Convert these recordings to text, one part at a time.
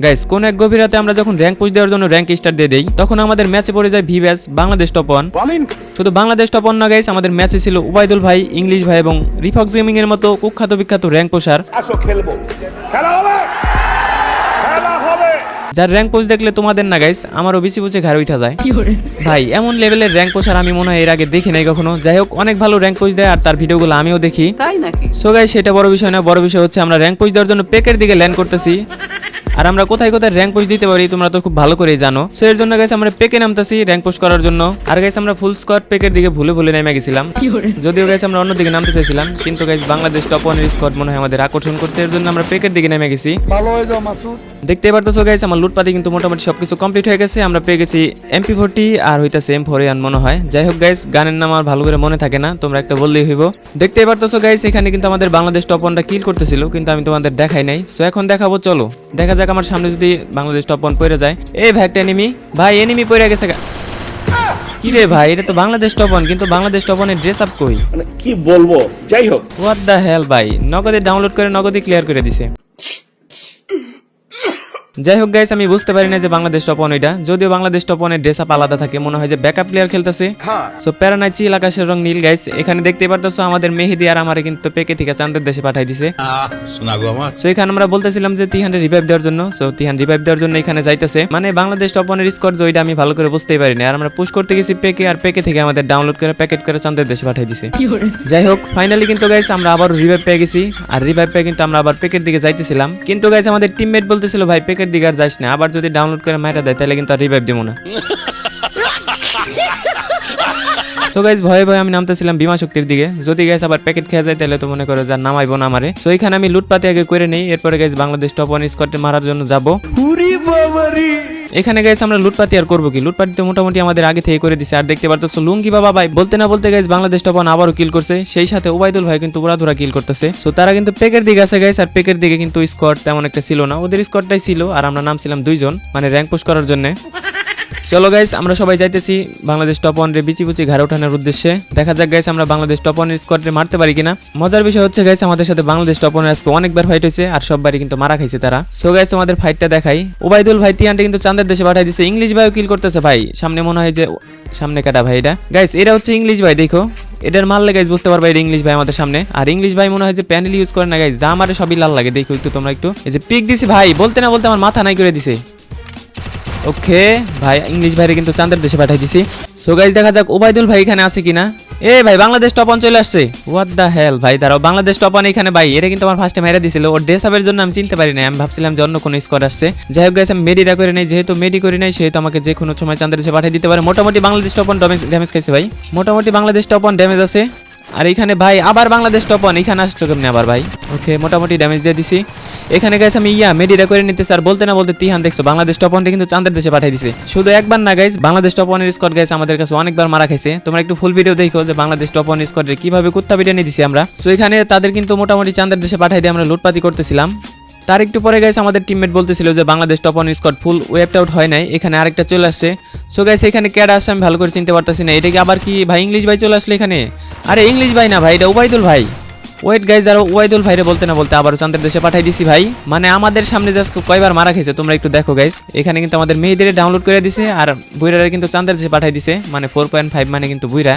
Guys কোন এক গভীর রাতে আমরা যখন র্যাঙ্ক পুশ দেওয়ার জন্য র্যাঙ্ক স্টার দিয়ে দেই তখন আমাদের ম্যাচে পড়ে যায় ভি ব্যাচ বাংলাদেশ টপ ওয়ান শুধু বাংলাদেশ টপ ওয়ান না গাইস আমাদের ম্যাচে ছিল উবাইদুল ভাই ইংলিশ ভাই এবং রিফক্স গেমিং এর মতো কুখ্যাত বিখ্যাত র্যাঙ্ক পোষার আসো খেলব। খেলা হবে! খেলা হবে! যার র্যাঙ্ক পোস্ট দেখলে তোমাদের না গাইস আমারও বেশি বুঝে ঘাড়ে উঠা যায়। ভাই এমন লেভেলের র্যাঙ্ক পোষার আমি মনে হয় এর আগে দেখি নাই কখনো। যাই হোক অনেক ভালো র্যাঙ্ক পোস্ট দেয় আর তার ভিডিওগুলো আমিও দেখি। তাই নাকি? সো গাইস সেটা বড় বিষয় না বড় বিষয় হচ্ছে আমরা র্যাঙ্ক পোস্ট দেওয়ার জন্য পেকের দিকে ল্যান্ড করতেছি। আর আমরা কোথায় কোথায় র্যাঙ্ক পোস্ট দিতে পারি তোমরা তো খুব ভালো করেই জানো। সো এর জন্য গাইস আমরা পেকে নামতেছি র্যাঙ্ক পোস্ট করার জন্য। আর গাইস আমরা ফুল স্কোয়াড পেকের দিকে ভুলে ভুলে নেমে গেছিলাম। যদিও গাইস আমরা অন্যদিকে নামতে চাইছিলাম কিন্তু গাইস বাংলাদেশ টপ ওয়ানের স্কোয়াড মনে হয় আমাদের আকর্ষণ করছে এর জন্য আমরা পেকের দিকে নেমে গেছি। ভালো হয়ে যাও মাসুদ। দেখতে পারতেছো গাইস আমার লুটপাতি কিন্তু মোটামুটি সবকিছু কমপ্লিট হয়ে গেছে। আমরা পেয়ে গেছি এমপি ফোরটি আর হইতাছে এম ফোর আন মনে হয়। যাই হোক গাইস গানের নাম আর ভালো করে মনে থাকে না তোমরা একটা বললেই হইব। দেখতে পারতেছো গাইস এখানে কিন্তু আমাদের বাংলাদেশ টপ ওয়ানটা কিল করতেছিল কিন্তু আমি তোমাদের দেখাই নাই। সো এখন দেখাবো চলো। দেখা যাক আমার সামনে যদি বাংলাদেশ টপ ওয়ান পড়ে যায়। এই ভাই একটা এনিমি ভাই এনিমি পড়ে গেছে কি রে ভাই এটা তো বাংলাদেশ টপ ওয়ান কিন্তু বাংলাদেশ টপ ওয়ানের ড্রেস আপ কই? মানে কি বলব? যাই হোক। হোয়াট দ্য হেল ভাই? নগদে ডাউনলোড করে নগদে ক্লিয়ার করে দিছে। যাই হোক গাইস আমি বুঝতে পারি না যে বাংলাদেশ টপ ওয়ান এটা। যদিও বাংলাদেশ টপ ওয়ানের ড্রেস আপ আলাদা থাকে মনে হয় যে ব্যাকআপ প্লেয়ার খেলতেছে। সো প্যারানাই চিল আকাশের রং নীল গাইস এখানে দেখতে পারতেছো আমাদের মেহেদি আর আমারে কিন্তু পেকে থেকে চাঁদের দেশে পাঠাই দিছে। শোনা গো আমার। সো এখানে আমরা বলতেছিলাম যে তিহানের রিভাইভ দেওয়ার জন্য। সো তিহান রিভাইভ দেওয়ার জন্য এখানে যাইতেছে। মানে বাংলাদেশ টপ ওয়ানের স্কোর যে ওইটা আমি ভালো করে বুঝতেই পারিনি। আর আমরা পুশ করতে গেছি পেকে আর পেকে থেকে আমাদের ডাউনলোড করে প্যাকেট করে চাঁদের দেশে পাঠাই দিছে। যাই হোক ফাইনালি কিন্তু গাইস আমরা আবার রিভাইভ পেয়ে গেছি। আর রিভাইভ পেয়ে কিন্তু আমরা আবার পেকের দিকে যাইতেছিলাম। কিন্তু গাইস আমাদের টিমমেট বলতেছিল ভাই পেকের দিকে আর যাইস না, আবার যদি ডাউনলোড করে মাইরা দেয় তাহলে কিন্তু আর রিভাইভ দেবো না। তো গাইজ ভয়ে ভয়ে আমি নামতেছিলাম বিমা শক্তির দিকে। যদি গাইজ আবার প্যাকেট খেয়ে যায় তাহলে তো মনে করো যা নামাইবো না আমারে। তো এখানে আমি লুটপাতি আগে করে নেই, এরপরে গাইজ বাংলাদেশ টপ ওয়ান স্কোয়াডে মারার জন্য যাব। এখানে গাইজ আমরা লুটপাতি আর করব কি? লুটপাতি তো মোটামুটি আমাদের আগে থেকে করে দিছে। আর দেখতে পারতেছো, লুঙ্গি বাবা ভাই, বলতে না বলতে গাইজ বাংলাদেশ টপ ওয়ান আবারও কিল করছে। সেই সাথে ওবায়দুল ভাই কিন্তু ওরা ধরা কিল করতেছে। তো তারা কিন্তু পেকের দিকে আছে গাইজ আর পেকের দিকে কিন্তু স্কোয়াড তেমন একটা ছিল না। ওদের স্কোয়াডটাই ছিল, আর আমরা নাম ছিলাম দুইজন মানে র্যাঙ্ক পুশ করার জন্য। চলো গাইস আমরা সবাই যাইতেছি বাংলাদেশ টপ ওয়ান রে বিচি বুচি ঘাড়ে ওঠানোর উদ্দেশ্যে। দেখা যাক গাইস আমরা বাংলাদেশ টপ ওয়ানের স্কোয়াডে মারতে পারি কিনা। মজার বিষয় হচ্ছে গাইস আমাদের সাথে বাংলাদেশ টপ ওয়ানের আজকে অনেকবার ফাইট হয়েছে, আর সববারই কিন্তু মারা খাইছে তারা। সো গাইস আমাদের ফাইটটা দেখাই। ওবাইদুল ভাই তিয়ানটা কিন্তু চাঁদের দেশে পাঠাই দিছে। ইংলিশ ভাইও কিল করতেছে ভাই। সামনে মনে হয় যে সামনে কাটা ভাই এটা। গাইস এটা হচ্ছে ইংলিশ ভাই, দেখো। এটার মারলে গাইস বুঝতে পারবে এটা ইংলিশ ভাই আমাদের সামনে। আর ইংলিশ ভাই মনে হয় যে প্যানেল ইউজ করে না গাইস যা আমারে সবই লাল লাগে। দেখো একটু তোমরা একটু। এই যে পিক দিছি ভাই, বলতে না বলতে আমার মাথা নাই করে দিছে। ওকে ভাই ইংলিশ ভাইরে কিন্তু চাঁদের দেশে পাঠাই দিছি। সো গাইজ দেখা যাক ওবাইদুল ভাই এখানে আছে কিনা। এ ভাই, বাংলাদেশ টপ অন চলে আসছে। হোয়াট দ্য হেল ভাই, দাঁড়াও, বাংলাদেশ টপ অন এখানে, ভাই, এটা কিন্তু আমার ফার্স্টে মেরে দিছিল। ওর ড্রেস আপের জন্য আমি চিনতে পারি না আমি ভাবছিলাম যে অন্য কোনো স্কোয়াড আসছে। যাই হোক গাইস আমি মেডিটা করে নেই, যেহেতু মেডি করি নাই, সেহেতু আমাকে যে কোনো সময় চাঁদের দেশে পাঠিয়ে দিতে পারে। মোটামুটি বাংলাদেশ টপ অন ড্যামেজ খাইছে ভাই। মোটামুটি বাংলাদেশ টপ অন ড্যামেজ আছে। আর এখানে ভাই, আবার বাংলাদেশ টপ অন এখানে আসলো কেমনি আবার ভাই? ওকে মোটামুটি ড্যামেজ দিয়ে দিছি। এখানে গাইস আমি ইয়া মেডিটা করে নিতে স্যার বলতে না বলতে তিহান দেখছ, বাংলাদেশ টপ ওয়ানটা কিন্তু চাঁদের দেশে পাঠিয়ে দিছে। শুধু একবার না গাইস বাংলাদেশ টপ ওয়ানের স্কোয়াড গাইস আমাদের কাছে অনেকবার মারা খাইছে। তোমরা একটু ফুল ভিডিও দেখো যে বাংলাদেশ টপ ওয়ান স্কোয়াডের কীভাবে কুত্তা পিটে নিয়ে দিছি আমরা। সো এখানে তাদের কিন্তু মোটামুটি চাঁদের দেশে পাঠিয়ে দিয়ে আমরা লুটপাতি করতেছিলাম। তার একটু পরে গাইস আমাদের টিমমেট বলতেছিল যে Bangladesh top one squad full wiped out হয় নাই। এখানে আরেকটা চলে আসছে। সো গাইস এখানে ক্যাড আসছে আমি ভালো করে চিনতে পারতেছি না। এটা কি আবার কি ভাই, ইংলিশ ভাই চলে আসলো এখানে? আরে, ইংলিশ ভাই না ভাই, এটা ওবাইদুল ভাই। ওয়েট গাইজ আর ওয়াইদুল ভাইরে বলতে না বলতে আবারও চান্দের দেশে পাঠিয়ে দিছি ভাই। মানে আমাদের সামনে জাস্ট কয়বার মারা খেয়েছে তোমরা একটু দেখো গাইজ এখানে কিন্তু আমাদের মেয়েদের ডাউনলোড করে দিছে আর বুইরারে কিন্তু চান্দের দেশে পাঠিয়ে দিছে মানে ফোর পয়েন্ট ফাইভ মানে কিন্তু বুইরা।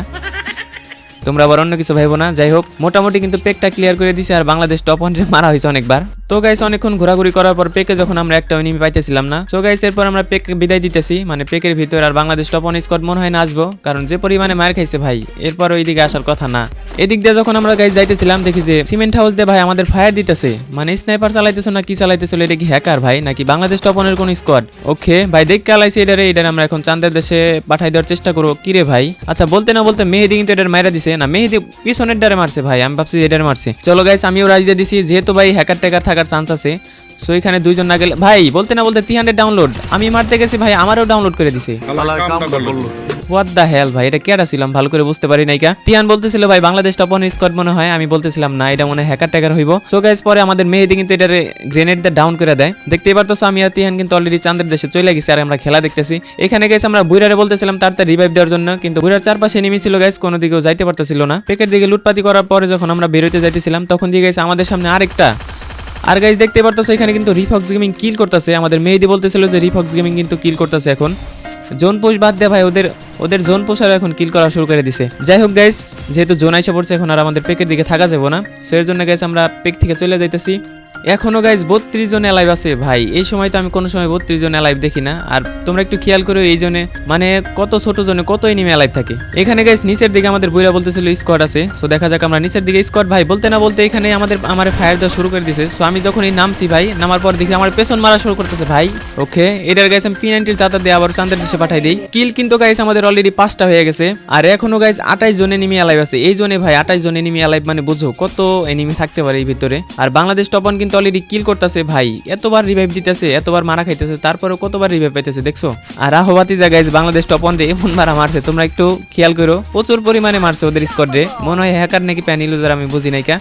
তোমরা আবার অন্য কিছু ভাইবো না। যাই হোক মোটামুটি কিন্তু পেকটা ক্লিয়ার করে দিছে আর বাংলাদেশ টপ হান্ড্রেড মারা হয়েছে অনেকবার। তো গাইস অনেকক্ষণ ঘোরাঘুরি করার পর পেকে যখন আমরা একটা এনিমি পাইতেছিলাম না তো গাইস এরপর আমরা পেক বিদায় দিতেছি। মানে পেকের ভিতর আর বাংলাদেশ টপ অন স্কোয়াড মনে হয় না আসব, কারণ যে পরিমাণে মার খাইছে ভাই এরপর ওইদিকে আসার কথা না। এদিক দিয়ে যখন আমরা গাইস যাইতেছিলাম, দেখি যে সিমেন্ট হাউস দিয়ে ভাই আমাদের ফায়ার দিতেছে। মানে স্নাইপার চালাইতেছে না কি চালাইতেছিল, এটা কি হ্যাকার ভাই, নাকি বাংলাদেশ টপ অনের কোন স্কোয়াড ওকে, ভাই দেখ কালাইছে এটারে, এটার আমরা এখন চান্দের দেশে পাঠাই দেওয়ার চেষ্টা করব। কিরে ভাই? আচ্ছা বলতে না বলতে মেহেদি কিন্তু এটার মাইরা দিছে না মেহেদি পিছনের ডারে মারছে ভাই আমি ভাবছি এডারে মারছে। চলো গাইস আমিও রাজি দিয়ে দিছি যেহেতু ভাই হ্যাকার ট্যাকার থাকার চান্স আছে সো এখানে দুইজন না গেলে ভাই বলতে না বলতে থ্রি হান্ড্রেড ডাউনলোড আমি মারতে গেছি ভাই আমারও ডাউনলোড করে দিছে। হোয়াট দ্য হেল ভাই? এটা কেডা ছিলাম ভালো করে বুঝতে পারি নাই কা। তিয়ান বলতেছিল, ভাই, বাংলাদেশ টপ ওয়ান স্কোয়াড মনে হয়। আমি বলতেছিলাম, না, এটা মনে হয় হ্যাকার ট্যাকার হইব। সো গাইস পরে আমাদের মেহেদি কিন্তু এটা গ্রেনেড দিয়ে ডাউন করে দেয়। দেখতেই পারতো আমি আর তিয়ান কিন্তু অলরেডি চাঁদের দেশে চলে গেছি আর আমরা খেলা দেখতেছি। এখানে গেছে আমরা বুইরারে বলতেছিলাম তার তার রিভাইভ দেওয়ার জন্য। কিন্তু বুইরার চারপাশে নেমে ছিল গাইস কোনো দিকেও যাইতে পারতেছিল না। পেকের দিকে লুটপাতি করার পরে যখন আমরা বেরোতে যাইতেছিলাম, তখন দিয়ে গেছে আমাদের সামনে আরেকটা। আর গাইজ দেখতে পারতেছো, এখানে কিন্তু রিফক্স গেমিং কিল করতেছে। আমাদের মেহেদি বলতেছিল যে রিফক্স গেমিং কিন্তু কিল করতেছে এখন। জোন পোষ বাদ দে ভাই, ওদের ওদের জোন পোষার এখন কিল করা শুরু করে দিছে। যাই হোক গাইস যেহেতু জোন আইসা পড়ছে, এখন আর আমাদের পেকের দিকে থাকা যাব না। সো এর জন্য গাইস আমরা পেক থেকে চলে যাইতেছি। এখনও গাইজ বত্রিশ জন অ্যালাইভ আছে। ভাই, এই সময় তো আমি কোনো সময় বত্রিশ জন অ্যালাইভ দেখি না। আর তোমরা একটু খেয়াল করো এই জনে মানে কত ছোট জনে, কত এনিমে অ্যালাইভ থাকে। এখানে গাইজ নিচের দিকে আমাদের বইরা বলতেছিল স্কোয়াড আছে। সো দেখা যাক আমরা নিচের দিকে স্কোয়াড ভাই, বলতে না বলতে এখানে আমাদের, আমার ফায়ার দেওয়া শুরু করে দিছে। সো আমি যখন এই নামছি ভাই, নামার পর দেখি আমার পেছন মারা শুরু করতেছে, ভাই। ওকে এটার গাইজ আমি পি নাইনটির চাতা দিয়ে আবার চান্দের দেশে পাঠাই দিই। কিল কিন্তু গাইজ আমাদের অলরেডি পাঁচটা হয়ে গেছে। আর এখনও গাইজ আঠাইশ জন এনিমি অ্যালাইভ আছে। এই জনে ভাই, আঠাইশ জন এনিমি অ্যালাইভ মানে বুঝো কত এনিমি থাকতে পারে এই ভিতরে। আর বাংলাদেশ টপন কিন্তু অলরেডি কিল করতেছে ভাই। এতবার রিভাইভ দিতেছে, এতবার মারা খাইতেছে তারপরে কতবার রিভাইভ পাইতেছে, দেখছ? আর আহবাতি জায়গায় বাংলাদেশ টপ রে এমন মারা মারছে, তোমরা একটু খেয়াল করো, প্রচুর পরিমাণে মারছে ওদের স্কোয়াডে মনে হয় হ্যাকার নাকি প্যান ইউজার আমি বুঝি নাইকা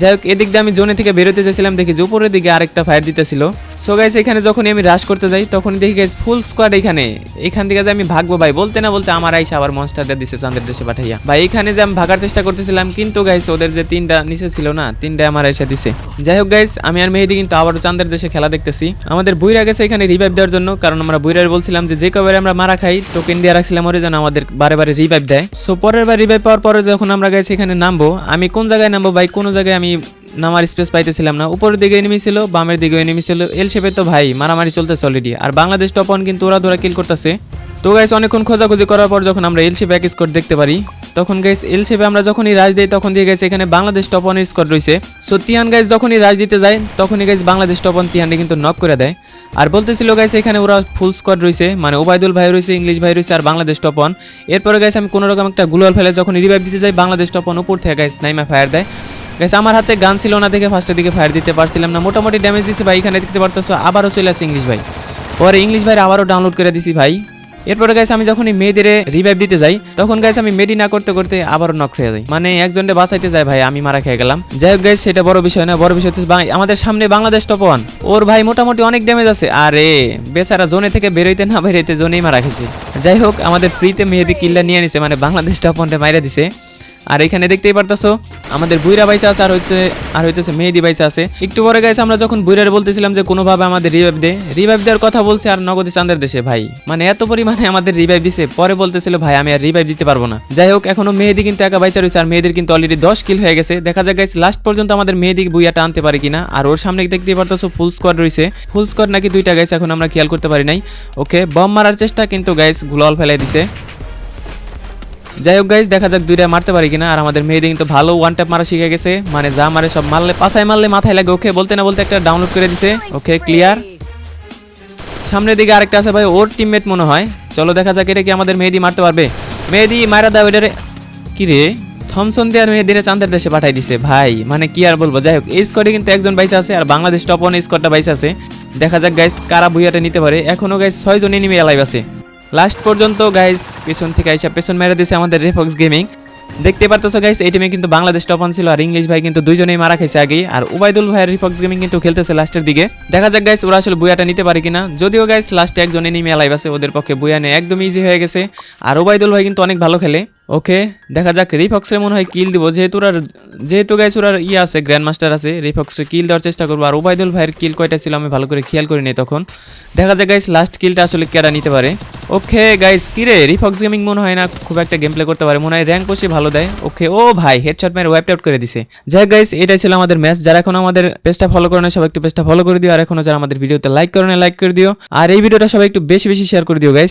যাই হোক, এদিক দিয়ে আমি জোনে থেকে বেরোতে চাইছিলাম, দেখি যে উপরের দিকে আরেকটা ফায়ার দিতেছিল। সো গাইস এখানে যখনই আমি রাশ করতে যাই তখন দেখি গাইস ফুল স্কোয়াড এখানে। এখান থেকে যে আমি ভাগবো ভাই, বলতে না বলতে আমার আইসা আবার মনস্টারটা দিছে, চাঁদের দেশে পাঠাইয়া। ভাই, এখানে যে আমি ভাগার চেষ্টা করতেছিলাম, কিন্তু গাইস ওদের যে তিনটা নিচে ছিল না তিনটা আমার আইসা দিছে। যাই হোক গাইস আমি আর মেহেদি কিন্তু আবারও চাঁদের দেশে খেলা দেখতেছি। আমাদের বুইরা গেছে এখানে রিভাইভ দেওয়ার জন্য, কারণ আমরা বুইরার বলছিলাম যে যে কবে আমরা মারা খাই টোকেন দিয়ে রাখছিলাম, ওরে যেন আমাদের বারে বারে রিভাইভ দেয়। সো পরের বার রিভাইভ পাওয়ার পরে যখন আমরা গাইছি এখানে নামবো, আমি কোন জায়গায় নামবো ভাই? কোন জায়গায় আমি নামার স্পেস পাইতেছিলাম না। উপরের দিকে এনিমি ছিল, বামের দিকে এনিমি ছিল। এল শেপে তো ভাই, মারামারি চলতেছে অলরেডি আর বাংলাদেশ টপ কিন্তু ওরা ধরা কিল করতেছে। তো গাইস অনেকক্ষণ খোঁজাখুঁজি করার পর যখন আমরা এল শেপে এক স্কোর দেখতে পারি, তখন গাইস এল শেপে আমরা যখনই রাজ দিই, তখন দিয়ে গেছে এখানে বাংলাদেশ টপ ওয়ানের স্কোর রয়েছে। সো তিয়ান গাইস যখনই রাজ দিতে যায়, তখনই গাইস বাংলাদেশ টপ তিয়ানকে কিন্তু নক করে দেয়। আর বলতেছিল গাইস এখানে ওরা ফুল স্কোয়াড রয়েছে মানে ওবায়দুল ভাই রয়েছে ইংলিশ ভাই রয়েছে, আর বাংলাদেশ টপ এরপরে গাইস আমি কোনো রকম একটা গুলাল ফেলে যখন রিভাইভ দিতে যাই, বাংলাদেশ টপ উপর থেকে গাইস নাইমা ফায়ার দেয়। গাইস আমার হাতে গান ছিল না দেখে ফার্স্টের দিকে ফায়ার দিতে পারছিলাম না। মোটামুটি ড্যামেজ দিছে ভাই, এখানে দেখতে পারতেছো, আবারও চলে আসে ইংলিশ ভাই। পরে ইংলিশ ভাই আবারও ডাউনলোড করে দিছি ভাই। এরপরে গাইস আমি যখন মেয়েদের রিভাইভ দিতে যাই, তখন গাইস আমি মেডি না করতে করতে আবারও নক খেয়ে যাই মানে একজনকে বাঁচাইতে যায় ভাই, আমি মারা খেয়ে গেলাম। যাই হোক গাইস সেটা বড় বিষয় না বড় বিষয় হচ্ছে আমাদের সামনে বাংলাদেশ টপ ওয়ান ওর ভাই মোটামুটি অনেক ড্যামেজ আছে। আরে, বেচারা জোনে থেকে বেরোইতে না বেরোইতে জোনেই মারা খেয়েছে। যাই হোক, আমাদের ফ্রিতে মেহেদি কিল্লা নিয়ে নিছে মানে বাংলাদেশ টপ ওয়ানটা মাইরা দিছে। আর এখানে দেখতেই পারতাছো, আমাদের বুইরা বাইসা আছে আর হচ্ছে আর হইতেছে মেহেদি বাইসা আছে। একটু পরে গাইছে আমরা যখন বুইরার বলতেছিলাম যে কোনোভাবে আমাদের রিভাইভ দে রিভাইভ দেওয়ার কথা বলছে আর নগদে চাঁদের দেশে, ভাই। মানে এত পরিমাণে আমাদের রিভাইভ দিছে, পরে বলতেছিল, ভাই, আমি আর রিভাইভ দিতে পারব না। যাই হোক, এখনও মেহেদি কিন্তু একা বাইসা রয়েছে আর মেহেদির কিন্তু অলরেডি দশ কিল হয়ে গেছে। দেখা যাক গাইছে লাস্ট পর্যন্ত আমাদের মেহেদি বুইয়াটা আনতে পারে কিনা। আর ওর সামনে দেখতেই পারতাছো ফুল স্কোয়াড রয়েছে ফুল স্কোয়াড নাকি দুইটা গাইছে এখন আমরা খেয়াল করতে পারি নাই। ওকে বম মারার চেষ্টা কিন্তু গাইস গুলাল ফেলাই দিছে। যাই হোক গাইজ দেখা যাক দুইটা মারতে পারি কিনা। আর আমাদের মেয়েদের কিন্তু ভালো ওয়ান ট্যাপ মারা শিখে গেছে। মানে যা মারে সব মারলে, পাছায় মারলে মাথায় লাগে। ওকে বলতে না বলতে একটা ডাউনলোড করে দিছে। ওকে ক্লিয়ার সামনের দিকে আরেকটা আছে ভাই, ওর টিমমেট মনে হয়। চলো দেখা যাক এটা কি আমাদের মেহেদি মারতে পারবে। মেহেদি মারা দাও এটারে। কি রে? থমসন দিয়ে আর মেহেদিরে চান্দের দেশে পাঠাই দিছে। ভাই মানে কি আর বলব? যাই হোক, এই স্কোয়াডে কিন্তু একজন বাইসে আছে, আর বাংলাদেশ টপ ওয়ান স্কোয়াডটা বাইসে আছে। দেখা যাক গাইস কারা বুইয়াটা নিতে পারে। এখনও গাইস ছয়জন এনিমি অ্যালাইভ আছে। লাস্ট পর্যন্ত গাইস পেছন থেকে আইসা পেছন মেরে দিয়েছে আমাদের রেফক্স গেমিং দেখতে পারতেছো গাইস এই টিমে কিন্তু বাংলাদেশ টপ ছিল আর ইংলিশ ভাই কিন্তু দুইজনেই মারা খাইছে আগেই। আর উবাইদুল ভাইয়ের রিফক্স গেমিং কিন্তু খেলতেছে লাস্টের দিকে। দেখা যাক গাইস ওরা আসলে বুয়াটা নিতে পারে কিনা। যদিও গাইস লাস্টে একজন এনিমি লাইভ আছে, ওদের পক্ষে বুয়া নেই একদম ইজি হয়ে গেছে। আর উবাইদুল ভাই কিন্তু অনেক ভালো খেলে। ওকে দেখা যাক রিফক্সের মনে হয় কিল দিব। যেহেতু ওরা যেহেতু গাইস ওরা ইয়ে আছে গ্র্যান্ড মাস্টার আছে রিফক্সে কিল দেওয়ার চেষ্টা করব। আর উবাইদুল ভাইয়ের কিল কয়টা ছিল আমি ভালো করে খেয়াল করি নাই তখন। দেখা যাক গাইস লাস্ট কিলটা আসলে কেডা নিতে পারে। ওকে গাইস কি রে? রিফক্স গেমিং মনে হয় না খুব একটা গেম প্লে করতে পারে। মনে হয় র্যাঙ্ক বসে ভালো দেয়। ওকে ও ভাই হেডশট মেরে ওয়াইপ আউট করে দিছে। যাই গাইস এটাই ছিল আমাদের ম্যাচ যারা এখন আমাদের পেজটা ফলো করে না সবাই একটু পেজটা ফলো করে দিও। আর এখনও যারা আমাদের ভিডিওতে লাইক করে না লাইক করে দিও। আর এই ভিডিওটা সবাই একটু বেশি বেশি শেয়ার করে দিও গাইস